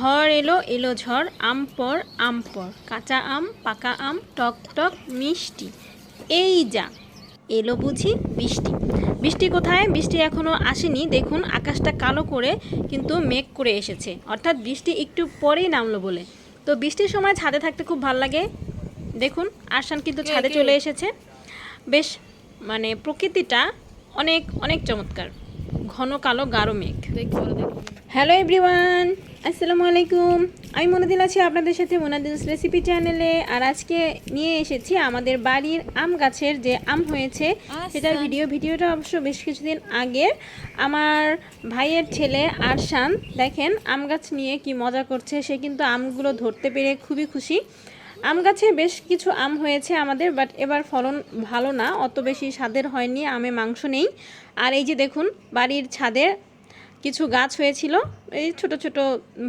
ঝড় এলো এলো ঝড় আম পর আম পর কাঁচা আম পাকা আম টক টক মিষ্টি। এই যা এলো বুঝি বৃষ্টি। বৃষ্টি কোথায়? বৃষ্টি এখনও আসেনি। দেখুন আকাশটা কালো করে কিন্তু মেঘ করে এসেছে। অর্থাৎ বৃষ্টি একটু পরেই নামলো বলে। তো বৃষ্টির সময় ছাদে থাকতে খুব ভালো লাগে। দেখুন আরশান কিন্তু ছাদে চলে এসেছে। বেশ মানে প্রকৃতিটা অনেক অনেক চমৎকার। ঘন কালো গাঢ় মেঘ। হ্যালো এভরিওয়ান আসসালামু আলাইকুম আমি মনাদিল আছি আপনাদের সাথে মোনাদিলস রেসিপি চ্যানেলে আর আজকে নিয়ে এসেছি আমাদের বাড়ির আম গাছের যে আম হয়েছে সেটার ভিডিও ভিডিওটা অবশ্য বেশ কিছুদিন আগের আমার ভাইয়ের ছেলে আরশান দেখেন আম গাছ নিয়ে কি মজা করছে। সে কিন্তু আমগুলো ধরতে পেরে খুবই খুশি। আম গাছে বেশ কিছু আম হয়েছে আমাদের বাট এবার ফলন ভালো না। অত বেশি স্বাদের হয়নি আমে মাংস নেই। আর এই যে দেখুন বাড়ির ছাদের কিছু গাছ হয়েছিল, এই ছোট ছোট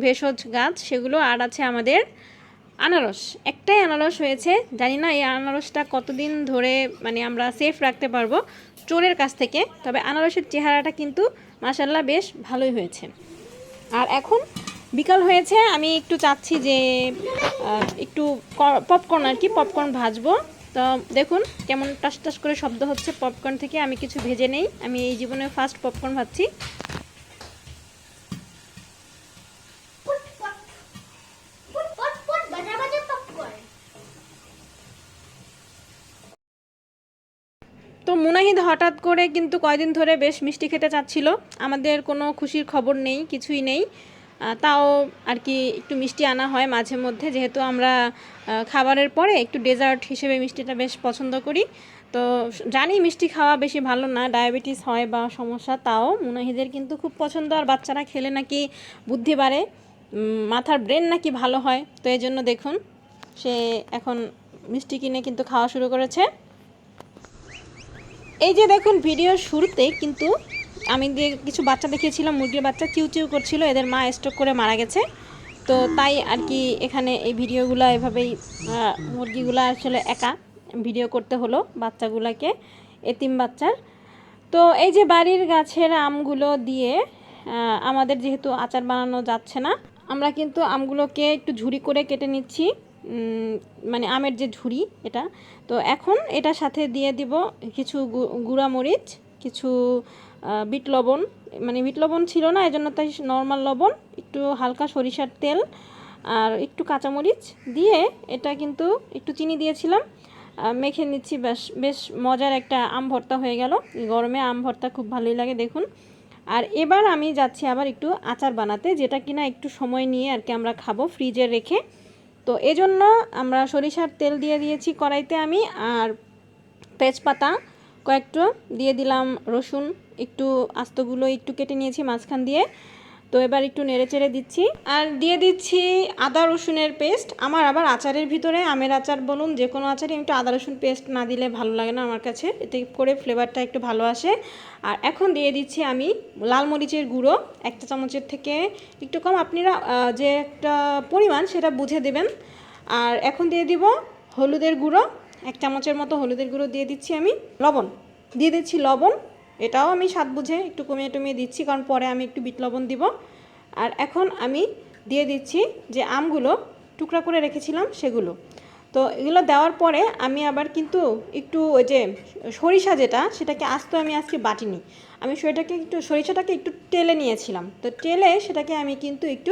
ভেষজ গাছ, সেগুলো আর আছে আমাদের আনারস। একটাই আনারস হয়েছে, জানি না এই আনারসটা কতদিন ধরে মানে আমরা সেফ রাখতে পারব চোরের কাছ থেকে, তবে আনারসের চেহারাটা কিন্তু মাসাল্লাহ বেশ ভালোই হয়েছে। আর এখন বিকাল হয়েছে, আমি একটু চাচ্ছি যে একটু পপকর্ন আর কি পপকর্ন ভাজবো। তো দেখুন কেমন টাস টাস করে শব্দ হচ্ছে পপকর্ন থেকে আমি কিছু ভেজে নেই, আমি এই জীবনে ফার্স্ট পপকর্ন ভাজছি। তো মুনাহিদ হঠাৎ করে কিন্তু কয়দিন ধরে বেশ মিষ্টি খেতে চাচ্ছিল। আমাদের কোনো খুশির খবর নেই, কিছুই নেই। তাও আর কি একটু মিষ্টি আনা হয় মাঝে মধ্যে। যেহেতু আমরা খাবারের পরে একটু ডেজার্ট হিসেবে মিষ্টিটা বেশ পছন্দ করি। তো জানি মিষ্টি খাওয়া বেশি ভালো না, ডায়াবেটিস হয় বা সমস্যা, তাও মুনাহিদের কিন্তু খুব পছন্দ। আর বাচ্চারা খেলে নাকি বুদ্ধি বাড়ে মাথার ব্রেন নাকি ভালো হয়। তো এই জন্য দেখুন, সে এখন মিষ্টি কিনে কিন্তু খাওয়া শুরু করেছে। এই যে দেখুন ভিডিওর শুরুতে কিন্তু আমি যে কিছু বাচ্চা দেখিয়েছিলাম, মুরগির বাচ্চা চিউ চিউ করছিল, এদের মা স্ট্রোক করে মারা গেছে। তো তাই আর কি এখানে এই ভিডিওগুলো এভাবেই মুরগিগুলো আসলে একা ভিডিও করতে হলো বাচ্চাগুলোকে, এতিম বাচ্চার। তো এই যে বাড়ির গাছের আমগুলো দিয়ে আমাদের যেহেতু আচার বানানো যাচ্ছে না, আমরা কিন্তু আমগুলোকে একটু ঝুড়ি করে কেটে নিচ্ছি। মানে আমের যে ঝুড়ি এটা, তো এখন এটার সাথে দিয়ে দিব কিছু গু- গুঁড়া মরিচ, কিছু বিট লবণ মানে বিট লবণ ছিল না, এজন্য তাই নর্মাল লবণ, একটু হালকা সরিষার তেল আর একটু কাঁচামরিচ দিয়ে এটা কিন্তু একটু চিনি দিয়েছিলাম মেখে নিচ্ছি বেশ বেশ মজার একটা আম ভর্তা হয়ে গেল। গরমে আম ভর্তা খুব ভালোই লাগে, দেখুন। আর এবার আমি যাচ্ছি আবার একটু আচার বানাতে, যেটা কিনা একটু সময় নিয়ে আর কি আমরা খাব ফ্রিজে রেখে। তো এজন্য আমরা সরিষার তেল দিয়ে দিয়েছি কড়াইতে আমি, আর তেজপাতা কয়েকটু দিয়ে দিলাম রসুন, একটু আস্তগুলো একটু কেটে নিয়েছি মাঝখান দিয়ে। তো এবার একটু নেড়ে চেড়ে দিচ্ছি। আর দিয়ে দিচ্ছি আদা রসুনের পেস্ট। আমার আবার আচারের ভিতরে আমের আচার বলুন, যে কোনো আচারে একটু আদা রসুন পেস্ট না দিলে ভালো লাগে না আমার কাছে। এতে করে ফ্লেভারটা একটু ভালো আসে। আর এখন দিয়ে দিচ্ছি আমি লাল মরিচের গুঁড়ো, একটা চামচের থেকে একটু কম। আপনারা যে একটা পরিমাণ সেটা বুঝে দেবেন। আর এখন দিয়ে দিব হলুদের গুঁড়ো। এক চামচের মতো হলুদের গুঁড়ো দিয়ে দিচ্ছি আমি। লবণ, দিয়ে দিচ্ছি লবণ। এটাও আমি স্বাদ বুঝে একটু কমিয়ে টমিয়ে দিচ্ছি, কারণ পরে আমি একটু বিট লবণ দিব। আর এখন আমি দিয়ে দিচ্ছি যে আমগুলো টুকরা করে রেখেছিলাম সেগুলো। তো এগুলো দেওয়ার পরে আমি আবার কিন্তু একটু ওই যে সরিষা যেটা, সেটাকে আস্ত আমি আজকে বাটিনি। আমি সেটাকে একটু, সরিষাটাকে একটু টেলে নিয়েছিলাম। তো টেলে সেটাকে আমি কিন্তু একটু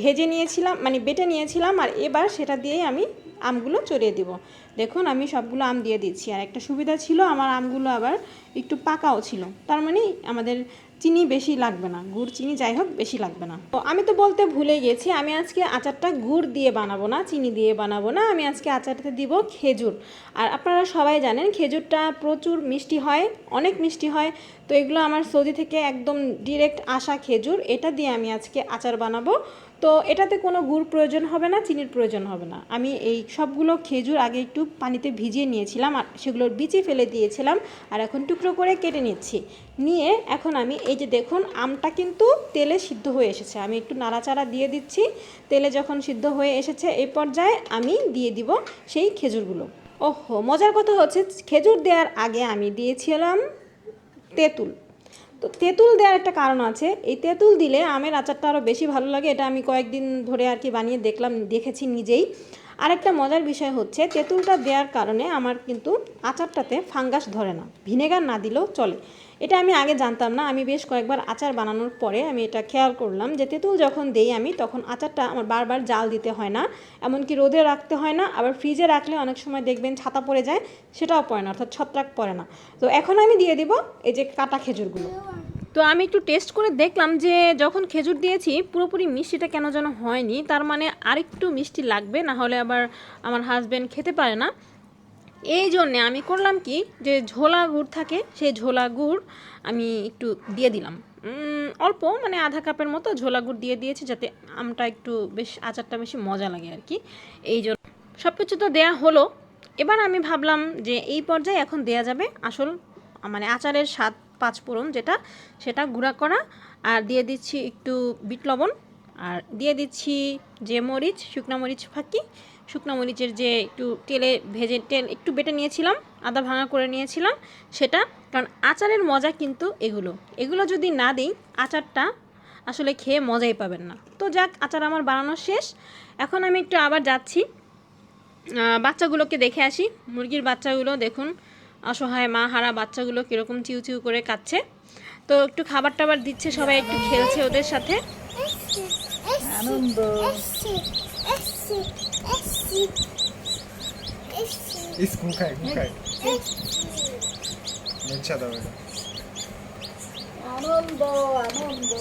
ভেজে নিয়েছিলাম মানে বেটে নিয়েছিলাম, আর এবার সেটা দিয়েই আমি আমগুলো চড়িয়ে দিব। দেখুন, আমি সবগুলো আম দিয়ে দিচ্ছি। আর একটা সুবিধা ছিল, আমার আমগুলো আবার একটু পাকাও ছিল। তার মানে আমাদের চিনি বেশি লাগবে না। গুড় চিনি যাই হোক, বেশি লাগবে না। তো আমি তো বলতে ভুলে গেছি, আমি আজকে আচারটা গুড় দিয়ে বানাবো না, চিনি দিয়ে বানাবো না। আমি আজকে আচারটাতে দিব খেজুর। আর আপনারা সবাই জানেন, খেজুরটা প্রচুর মিষ্টি হয়, অনেক মিষ্টি হয়। তো এগুলো আমার সৌদি থেকে একদম ডিরেক্ট আসা খেজুর। এটা দিয়ে আমি আজকে আচার বানাবো। তো এটাতে কোনো গুড় প্রয়োজন হবে না, চিনির প্রয়োজন হবে না। আমি এই সবগুলো খেজুর আগে একটু পানিতে ভিজিয়ে নিয়েছিলাম আর সেগুলোর বিচি ফেলে দিয়েছিলাম আর এখন টুকরো করে কেটে নিচ্ছি। নিয়ে এখন আমি এই যে দেখুন, আমটা কিন্তু তেলে সিদ্ধ হয়ে এসেছে। আমি একটু নাড়াচাড়া দিয়ে দিচ্ছি। তেলে যখন সিদ্ধ হয়ে এসেছে এই পর্যায়ে আমি দিয়ে দিব সেই খেজুরগুলো। ওহো, মজার কথা হচ্ছে, খেজুর দেওয়ার আগে আমি দিয়েছিলাম তেঁতুল। তো তেঁতুল দেওয়ার একটা কারণ আছে। এই তেঁতুল দিলে আমের আচারটা আরও বেশি ভালো লাগে। এটা আমি কয়েকদিন ধরে আর কি বানিয়ে দেখলাম, দেখেছি নিজেই। আরেকটা মজার বিষয় হচ্ছে, তেঁতুলটা দেওয়ার কারণে আমার কিন্তু আচারটাতে ফাঙ্গাস ধরে না, ভিনেগার না দিলেও চলে। এটা আমি আগে জানতাম না, আমি বেশ কয়েকবার আচার বানানোর পরে আমি এটা খেয়াল করলাম যে তেঁতুল যখন দেই আমি তখন আচারটা আমার বারবার জাল দিতে হয় না, এমনকি রোদে রাখতে হয় না, আবার ফ্রিজে রাখলে অনেক সময় দেখবেন ছাতা পড়ে যায়, সেটাও পড়ে না, অর্থাৎ ছত্রাক পড়ে না। তো এখন আমি দিয়ে দিব এই যে কাটা খেজুরগুলো। তো আমি একটু টেস্ট করে দেখলাম যে যখন খেজুর দিয়েছি, পুরোপুরি মিষ্টিটা কেন যেন হয়নি। তার মানে আরেকটু মিষ্টি লাগবে, না হলে আবার আমার হাজব্যান্ড খেতে পারে না। এই জন্যে আমি করলাম কি, যে ঝোলা গুড় থাকে, সেই ঝোলা গুড় আমি একটু দিয়ে দিলাম। অল্প মানে আধা কাপের মতো ঝোলা গুড় দিয়ে দিয়েছি, যাতে আমটা একটু বেশ, আচারটা বেশি মজা লাগে আর কি। এই জন্য সব কিছু তো দেয়া হলো। এবার আমি ভাবলাম যে এই পর্যায়ে এখন দেয়া যাবে আসল মানে আচারের স্বাদ পাঁচ ফোড়ন যেটা, সেটা গুঁড়া করা। আর দিয়ে দিচ্ছি একটু বিট লবণ। আর দিয়ে দিচ্ছি যে মরিচ, শুকনা মরিচ ফাঁকি। শুকনো মরিচের যে একটু তেলে ভেজে, তেল একটু বেটে নিয়েছিলাম, আদা ভাঙা করে নিয়েছিলাম সেটা। কারণ আচারের মজা কিন্তু এগুলো। এগুলো যদি না দিই, আচারটা আসলে খেয়ে মজাই পাবেন না। তো যাক, আচার আমার বানানো শেষ। এখন আমি একটু আবার যাচ্ছি। বাচ্চাগুলোকে দেখে আসি। মুরগির বাচ্চাগুলো দেখুন। অসহায় মা হারা বাচ্চাগুলো কীরকম চিউ চিউ করে কাচ্ছে। তো একটু খাবার টাবার দিচ্ছে সবাই একটু খেলছে ওদের সাথে। আনন্দ আনন্দ।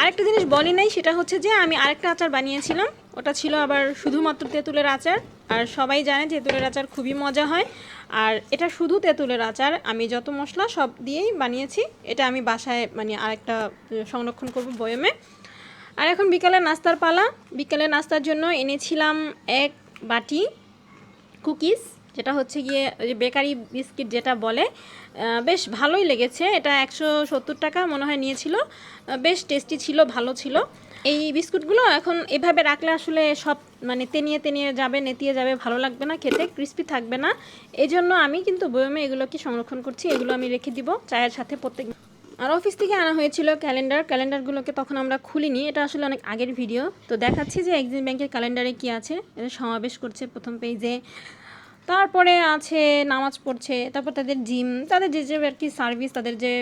আরেকটা জিনিস বলি নাই, সেটা হচ্ছে যে আমি আরেকটা আচার বানিয়েছিলাম। ওটা ছিল আবার শুধুমাত্র তেঁতুলের আচার। আর সবাই জানে তেঁতুলের আচার খুবই মজা হয়। আর এটা শুধু তেঁতুলের আচার, আমি যত মশলা সব দিয়েই বানিয়েছি, এটা আমি বাসায় মানে আরেকটা সংরক্ষণ করব বয়মে। আর এখন বিকালে নাস্তার পালা। বিকালে নাস্তার জন্য এনেছিলাম এক বাটি কুকিজ। যেটা হচ্ছে গিয়ে ওই যে বেকারি বিস্কিট যেটা বলে বেশ ভালোই লেগেছে। এটা একশো সত্তর টাকা মনে হয় নিয়েছিল। বেশ টেস্টি ছিল, ভালো ছিল। এই বিস্কুটগুলো এখন এভাবে রাখলে আসলে সব মানে তেনিয়ে তেনিয়ে যাবে, নেতিয়ে যাবে, ভালো লাগবে না খেতে ক্রিস্পি থাকবে না। এই জন্য আমি কিন্তু বয়মে এগুলোকে সংরক্ষণ করছি, এগুলো আমি রেখে দিব চায়ের সাথে প্রত্যেক আর অফিস থেকে আনা হয়েছিল ক্যালেন্ডার। ক্যালেন্ডারগুলোকে তখন আমরা খুলিনি, এটা আসলে অনেক আগের ভিডিও। তো দেখাচ্ছি যে এক্সিম ব্যাংকের ক্যালেন্ডারে কি আছে, এটা সমাবেশ করছে প্রথম পেজে। তারপরে আছে নামাজ পড়ছে, তারপর তাদের জিম, তাদের যে যে আর কি সার্ভিস তাদের যে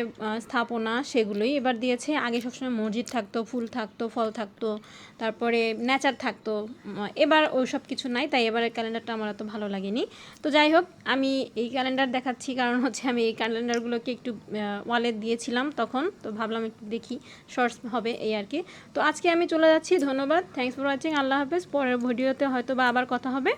স্থাপনা সেগুলোই এবার দিয়েছে। আগে সবসময় মসজিদ থাকতো, ফুল থাকতো, ফল থাকতো, তারপরে নেচার থাকতো এবার ওই সব কিছু নাই, তাই এবারের ক্যালেন্ডারটা আমার এত ভালো লাগেনি। তো যাই হোক, আমি এই ক্যালেন্ডার দেখাচ্ছি, কারণ হচ্ছে আমি এই ক্যালেন্ডারগুলোকে একটু ওয়ালে দিয়েছিলাম তখন, তো ভাবলাম একটু দেখি শর্টস হবে এই আর কি। তো আজকে আমি চলে যাচ্ছি, ধন্যবাদ থ্যাংকস ফর ওয়াচিং আল্লাহ হাফেজ, পরের ভিডিওতে হয়তো বা আবার কথা হবে।